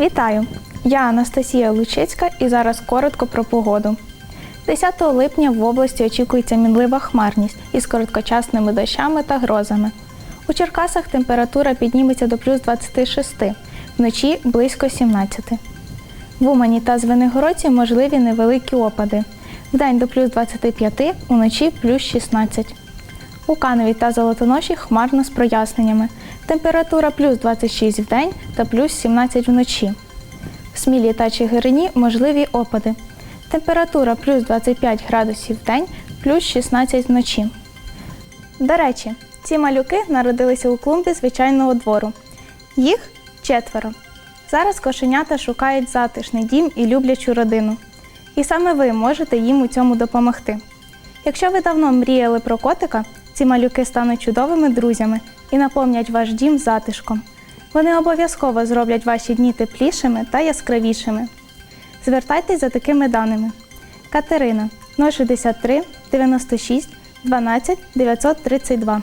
Вітаю! Я Анастасія Лучицька і зараз коротко про погоду. 10 липня в області очікується мінлива хмарність із короткочасними дощами та грозами. У Черкасах температура підніметься до плюс 26, вночі близько 17. В Умані та Звенигородці можливі невеликі опади. Вдень до плюс 25, уночі плюс 16. У Канові та Золотоноші хмарно з проясненнями. Температура плюс 26 в день та плюс 17 вночі. В Смілі та Чигирині можливі опади. Температура плюс 25 градусів в день, плюс 16 вночі. До речі, ці малюки народилися у клумбі звичайного двору. Їх четверо. Зараз кошенята шукають затишний дім і люблячу родину. І саме ви можете їм у цьому допомогти. Якщо ви давно мріяли про котика, ці малюки стануть чудовими друзями і наповнять ваш дім затишком. Вони обов'язково зроблять ваші дні теплішими та яскравішими. Звертайтесь за такими даними. Катерина 063 96 12 932.